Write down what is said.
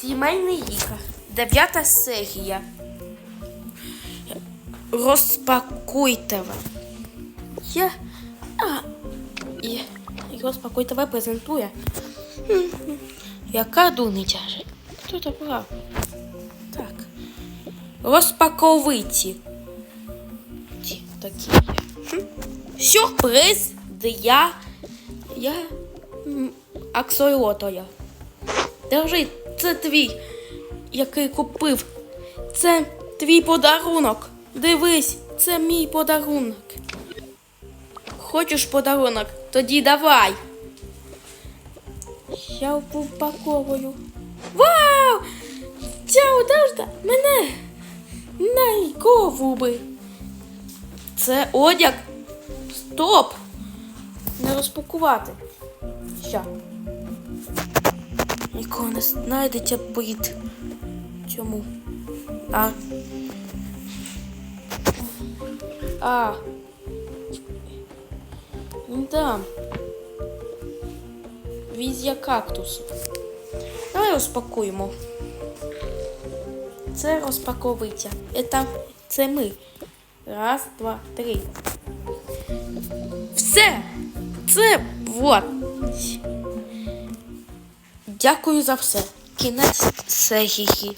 Сімейний лікар. Дев'ята серія. Розпакуйте. Я. А. І, розпакуйте ви презентує. Яка дуниця же? Хто то брав? Так. Розпаковиці. Ті такі є. Сюрприз для я м, аксолотоя. Держи, це твій, який купив. Це твій подарунок. Дивись, це мій подарунок. Хочеш подарунок? Тоді давай. Я упаковую. Вау! Ця одежда мене найковуби. Це одяг. Стоп! Не розпакувати. Що? Нікого не знайдеться під цьому. А. А. Да. Візія кактусу. Давай розпакуємо. Це розпаковиця. Это, це ми. Раз, два, три. Все. Це вот. Дякую за все. Кінець серії.